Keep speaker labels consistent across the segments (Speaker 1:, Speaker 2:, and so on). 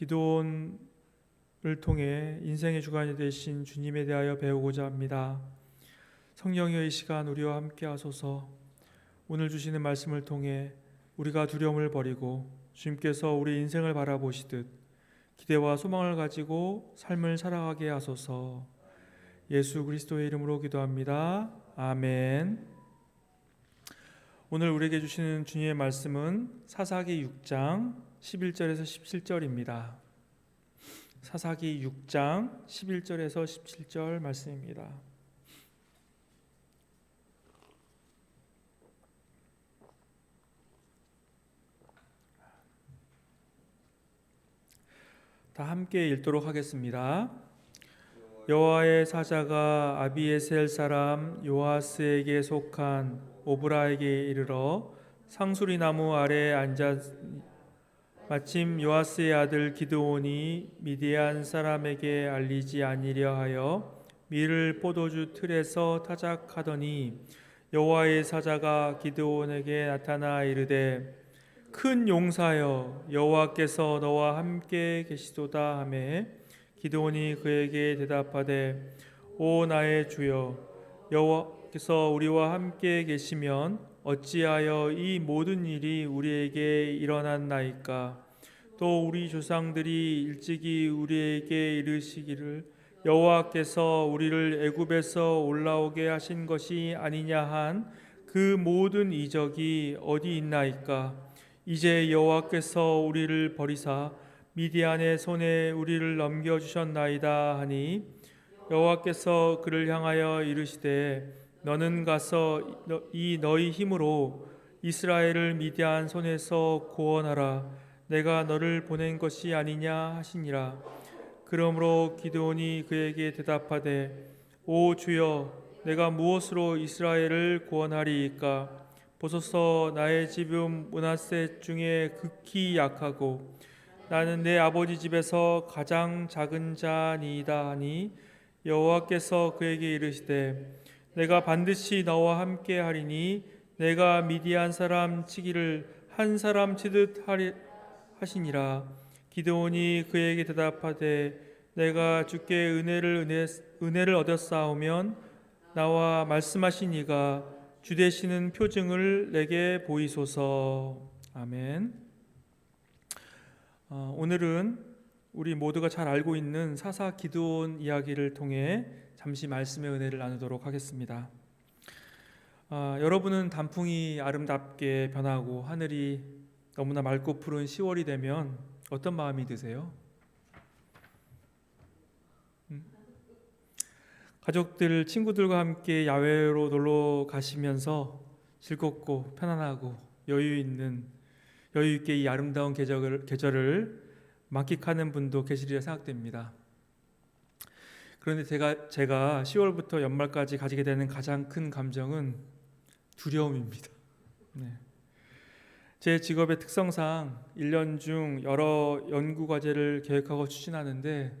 Speaker 1: 기도원을 통해 인생의 주관이 되신 주님에 대하여 배우고자 합니다. 성령의 이 시간 우리와 함께 하소서. 오늘 주시는 말씀을 통해 우리가 두려움을 버리고 주님께서 우리 인생을 바라보시듯 기대와 소망을 가지고 삶을 살아가게 하소서. 예수 그리스도의 이름으로 기도합니다. 아멘. 오늘 우리에게 주시는 주님의 말씀은 사사기 6장 11절에서 17절입니다. 사사기 6장 11절에서 17절 말씀입니다. 다 함께 읽도록 하겠습니다. 여호와의 사자가 아비에셀 사람 요아스에게 속한 오브라에게 이르러 상수리 나무 아래 앉아 마침 요아스의 아들 기드온이 미디안 사람에게 알리지 아니려 하여 밀을 포도주 틀에서 타작하더니 여호와의 사자가 기드온에게 나타나 이르되 큰 용사여 여호와께서 너와 함께 계시도다 하매 기드온이 그에게 대답하되 오 나의 주여 여호와께서 우리와 함께 계시면 어찌하여 이 모든 일이 우리에게 일어났나이까? 또 우리 조상들이 일찍이 우리에게 이르시기를 여호와께서 우리를 애굽에서 올라오게 하신 것이 아니냐 한 그 모든 이적이 어디 있나이까? 이제 여호와께서 우리를 버리사 미디안의 손에 우리를 넘겨 주셨나이다 하니 여호와께서 그를 향하여 이르시되 너는 가서 이 너희 힘으로 이스라엘을 미디안 손에서 구원하라. 내가 너를 보낸 것이 아니냐 하시니라. 그러므로 기드온이 그에게 대답하되 오 주여 내가 무엇으로 이스라엘을 구원하리이까? 보소서 나의 집은 문하세 중에 극히 약하고 나는 내 아버지 집에서 가장 작은 자니이다 하니 여호와께서 그에게 이르시되 내가 반드시 너와 함께 하리니 내가 미디안 사람 치기를 한 사람 치듯 하리 하시니라 기드온이 그에게 대답하되 내가 주께 은혜를 은혜, 은혜를 얻었사오면 나와 말씀하신 이가 주 되시는 표징을 내게 보이소서 아멘. 어, 오늘은 우리 모두가 잘 알고 있는 사사 기드온 이야기를 통해 잠시 말씀의 은혜를 나누도록 하겠습니다. 아, 여러분은 단풍이 아름답게 변하고 하늘이 너무나 맑고 푸른 10월이 되면 어떤 마음이 드세요? 음? 가족들, 친구들과 함께 야외로 놀러 가시면서 즐겁고 편안하고 여유 있는 여유 있게 이 아름다운 계절을, 계절을 만끽하는 분도 계시리라 생각됩니다. 그런데 제가 제가 10월부터 연말까지 가지게 되는 가장 큰 감정은 두려움입니다. 네. 제 직업의 특성상 1년 중 여러 연구 과제를 계획하고 추진하는데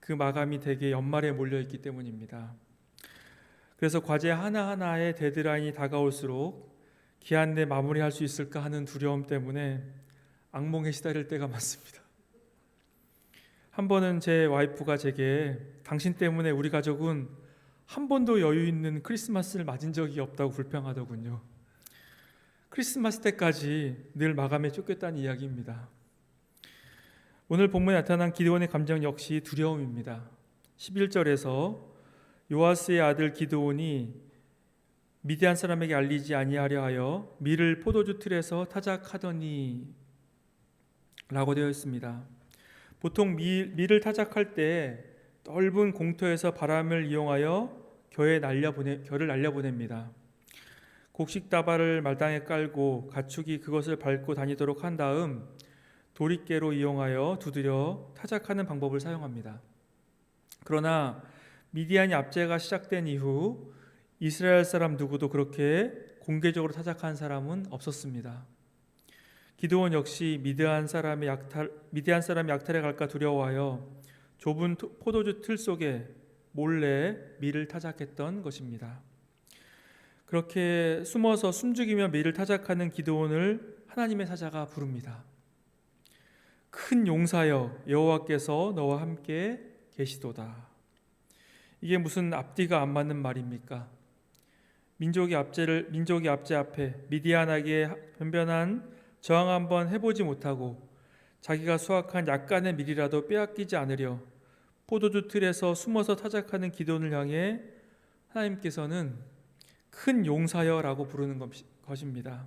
Speaker 1: 그 마감이 대개 연말에 몰려 있기 때문입니다. 그래서 과제 하나하나의 데드라인이 다가올수록 기한 내 마무리할 수 있을까 하는 두려움 때문에 악몽에 시달릴 때가 많습니다. 한 번은 제 와이프가 제게 당신 때문에 우리 가족은 한 번도 여유 있는 크리스마스를 맞은 적이 없다고 불평하더군요. 크리스마스 때까지 늘 마감에 쫓겼다는 이야기입니다. 오늘 본문에 나타난 기드온의 감정 역시 두려움입니다. 11절에서 요아스의 아들 기드온이 미디안 사람에게 알리지 아니하려 하여 밀을 포도주 틀에서 타작하더니 라고 되어 있습니다. 보통 밀, 밀을 타작할 때 넓은 공터에서 바람을 이용하여 겨에 날려보내, 겨를 날려보냅니다. 곡식 다발을 말당에 깔고 가축이 그것을 밟고 다니도록 한 다음 도리깨로 이용하여 두드려 타작하는 방법을 사용합니다. 그러나 미디안이 압제가 시작된 이후 이스라엘 사람 누구도 그렇게 공개적으로 타작한 사람은 없었습니다. 기드온 역시 미디안 사람의 약탈 미디안 사람이 약탈에 갈까 두려워하여 좁은 포도주 틀 속에 몰래 밀을 타작했던 것입니다. 그렇게 숨어서 숨죽이며 밀을 타작하는 기드온을 하나님의 사자가 부릅니다. 큰 용사여 여호와께서 너와 함께 계시도다. 이게 무슨 앞뒤가 안 맞는 말입니까? 민족의 압제를 민족의 압제 앞에 미디안에게 변변한 저항 한번 해보지 못하고 자기가 수확한 약간의 밀이라도 빼앗기지 않으려 포도주 틀에서 숨어서 타작하는 기도원을 향해 하나님께서는 큰 용사여라고 부르는 것입니다.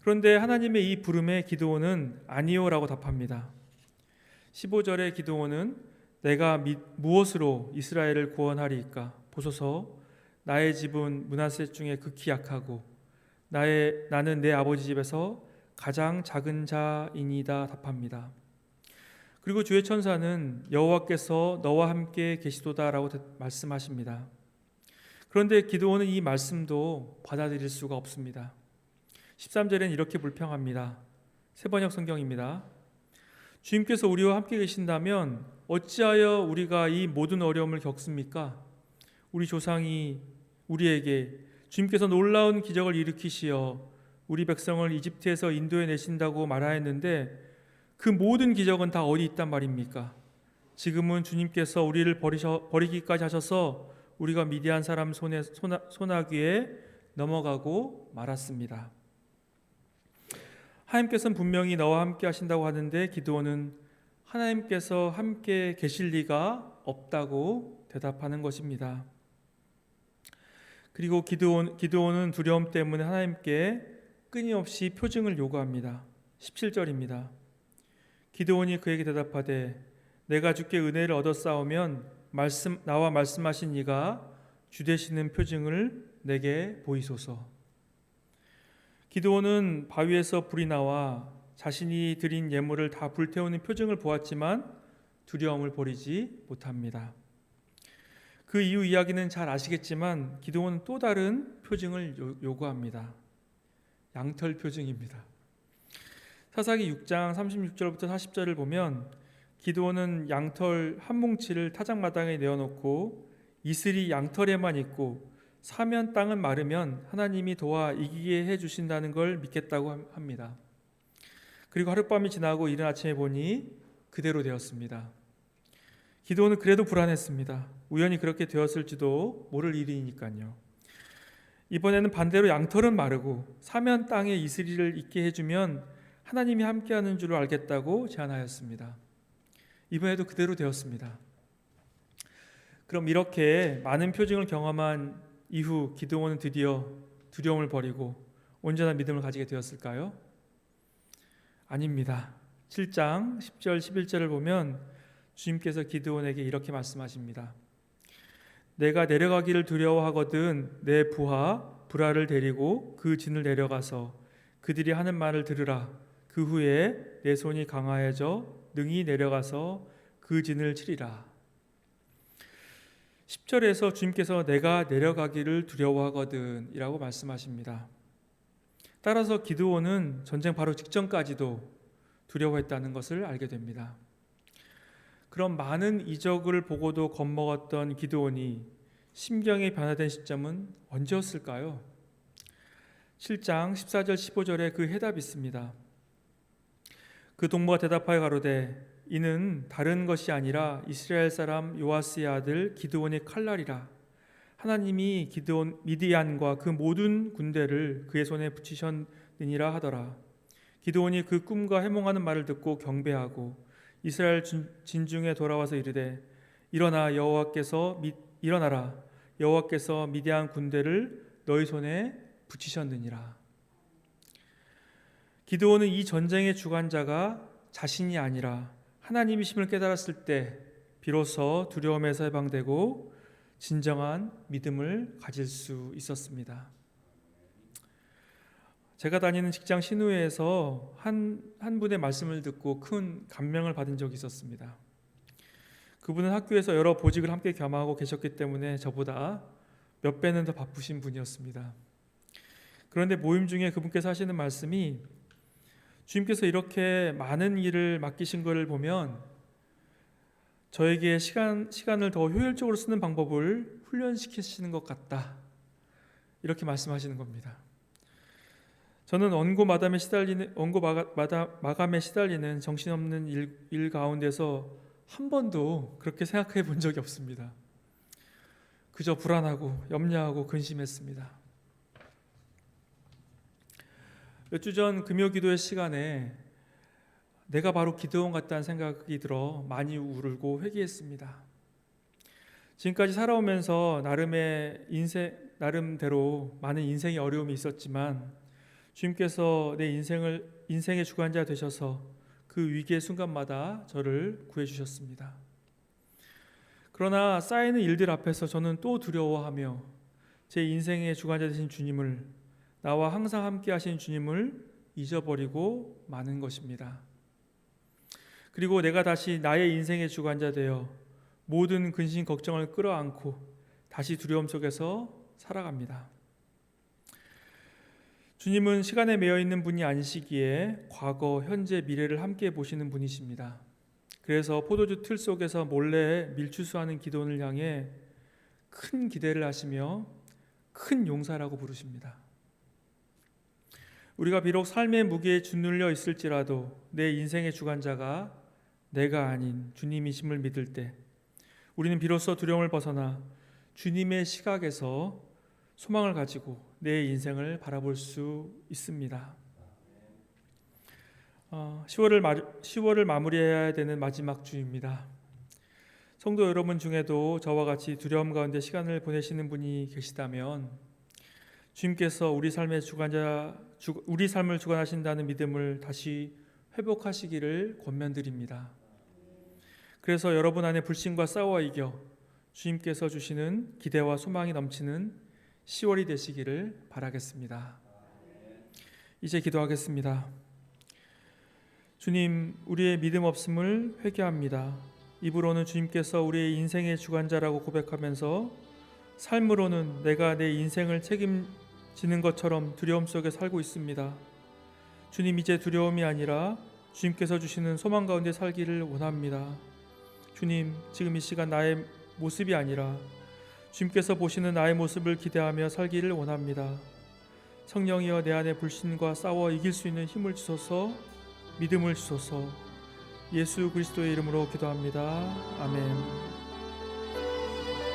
Speaker 1: 그런데 하나님의 이 부름에 기도원은 아니요라고 답합니다. 15절의 기도원은 내가 미, 무엇으로 이스라엘을 구원하리이까 보소서 나의 집은 문하세 중에 극히 약하고 나의 나는 내 아버지 집에서 가장 작은 자이니다 답합니다. 그리고 주의 천사는 여호와께서 너와 함께 계시도다라고 말씀하십니다. 그런데 기도원은 이 말씀도 받아들일 수가 없습니다. 13절엔 이렇게 불평합니다. 세번역 성경입니다. 주님께서 우리와 함께 계신다면 어찌하여 우리가 이 모든 어려움을 겪습니까? 우리 조상이 우리에게 주님께서 놀라운 기적을 일으키시어 우리 백성을 이집트에서 인도해 내신다고 말하였는데 그 모든 기적은 다 어디 있단 말입니까? 지금은 주님께서 우리를 버리셔, 버리기까지 하셔서 우리가 미디안 사람 손에 소나, 소나기에 넘어가고 말았습니다. 하나님께서는 분명히 너와 함께 하신다고 하는데 기도원은 하나님께서 함께 계실 리가 없다고 대답하는 것입니다. 그리고 기도원, 기도원은 두려움 때문에 하나님께 끊임없이 표징을 요구합니다. 17절입니다. 기도원이 그에게 대답하되 내가 주께 은혜를 얻어 싸우면 말씀 나와 말씀하신 이가 주 되시는 표징을 내게 보이소서. 기도원은 바위에서 불이 나와 자신이 드린 예물을 다 불태우는 표징을 보았지만 두려움을 버리지 못합니다. 그 이후 이야기는 잘 아시겠지만 기도원은 또 다른 표징을 요구합니다. 양털 표징입니다. 사사기 6장 36절부터 40절을 보면 기도원은 양털 한 뭉치를 타작마당에 내어놓고 이슬이 양털에만 있고 사면 땅은 마르면 하나님이 도와 이기게 해 주신다는 걸 믿겠다고 합니다. 그리고 하룻밤이 지나고 이른 아침에 보니 그대로 되었습니다. 기도원은 그래도 불안했습니다. 우연히 그렇게 되었을지도 모를 일이니까요. 이번에는 반대로 양털은 마르고 사면 땅에 이슬이를 있게 해주면 하나님이 함께하는 줄을 알겠다고 제안하였습니다. 이번에도 그대로 되었습니다. 그럼 이렇게 많은 표징을 경험한 이후 기도원은 드디어 두려움을 버리고 온전한 믿음을 가지게 되었을까요? 아닙니다. 7장 10절 11절을 보면 주님께서 기드온에게 이렇게 말씀하십니다. 내가 내려가기를 두려워하거든 내 부하 브라를 데리고 그 진을 내려가서 그들이 하는 말을 들으라 그 후에 내 손이 강하여져 능히 내려가서 그 진을 치리라. 10절에서 주님께서 내가 내려가기를 두려워하거든 이라고 말씀하십니다. 따라서 기드온은 전쟁 바로 직전까지도 두려워했다는 것을 알게 됩니다. 그런 많은 이적을 보고도 겁먹었던 기드온이 심경이 변화된 시점은 언제였을까요? 7장 14절 15절에 그 해답이 있습니다. 그 동무가 대답하여 가로되 이는 다른 것이 아니라 이스라엘 사람 요아스의 아들 기드온의 칼날이라 하나님이 기드온 미디안과 그 모든 군대를 그의 손에 붙이셨느니라 하더라 기드온이 그 꿈과 해몽하는 말을 듣고 경배하고 이스라엘 진중에 돌아와서 이르되 일어나 여호와께서 미, 일어나라 여호와께서 미디안 군대를 너희 손에 붙이셨느니라 기드온은 이 전쟁의 주관자가 자신이 아니라 하나님이심을 깨달았을 때 비로소 두려움에서 해방되고 진정한 믿음을 가질 수 있었습니다. 제가 다니는 직장 신우회에서 한, 한 분의 말씀을 듣고 큰 감명을 받은 적이 있었습니다. 그분은 학교에서 여러 보직을 함께 겸하고 계셨기 때문에 저보다 몇 배는 더 바쁘신 분이었습니다. 그런데 모임 중에 그분께서 하시는 말씀이 주님께서 이렇게 많은 일을 맡기신 것을 보면 저에게 시간, 시간을 더 효율적으로 쓰는 방법을 훈련시키시는 것 같다. 이렇게 말씀하시는 겁니다. 저는 원고 마담에 시달리는 마담, 마감에 시달리는 정신없는 일, 일 가운데서 한 번도 그렇게 생각해 본 적이 없습니다. 그저 불안하고 염려하고 근심했습니다. 몇 주 전 금요 기도의 시간에 내가 바로 기도원 같다는 생각이 들어 많이 울고 회개했습니다. 지금까지 살아오면서 나름의 인생 나름대로 많은 인생의 어려움이 있었지만 주님께서 내 인생을 인생의 주관자 되셔서 그 위기의 순간마다 저를 구해 주셨습니다. 그러나 쌓이는 일들 앞에서 저는 또 두려워하며 제 인생의 주관자 되신 주님을 나와 항상 함께 하신 주님을 잊어버리고 마는 것입니다. 그리고 내가 다시 나의 인생의 주관자 되어 모든 근심 걱정을 끌어안고 다시 두려움 속에서 살아갑니다. 주님은 시간에 매여 있는 분이 아니시기에 과거, 현재, 미래를 함께 보시는 분이십니다. 그래서 포도주 틀 속에서 몰래 밀추수하는 기도원을 향해 큰 기대를 하시며 큰 용사라고 부르십니다. 우리가 비록 삶의 무게에 짓눌려 있을지라도 내 인생의 주관자가 내가 아닌 주님이심을 믿을 때 우리는 비로소 두려움을 벗어나 주님의 시각에서 소망을 가지고 내 인생을 바라볼 수 있습니다. 어, 10월을, 마, 10월을 마무리해야 되는 마지막 주입니다. 성도 여러분 중에도 저와 같이 두려움 가운데 시간을 보내시는 분이 계시다면 주님께서 우리 삶의 주관자, 주, 우리 삶을 주관하신다는 믿음을 다시 회복하시기를 권면드립니다. 그래서 여러분 안에 불신과 싸워 이겨 주님께서 주시는 기대와 소망이 넘치는 10월이 되시기를 바라겠습니다. 이제 기도하겠습니다. 주님, 우리의 믿음 없음을 회개합니다. 입으로는 주님께서 우리의 인생의 주관자라고 고백하면서 삶으로는 내가 내 인생을 책임지는 것처럼 두려움 속에 살고 있습니다. 주님, 이제 두려움이 아니라 주님께서 주시는 소망 가운데 살기를 원합니다. 주님, 지금 이 시간 나의 모습이 아니라 주님께서 보시는 나의 모습을 기대하며 살기를 원합니다. 성령이여 내 안에 불신과 싸워 이길 수 있는 힘을 주소서 믿음을 주소서 예수 그리스도의 이름으로 기도합니다. 아멘.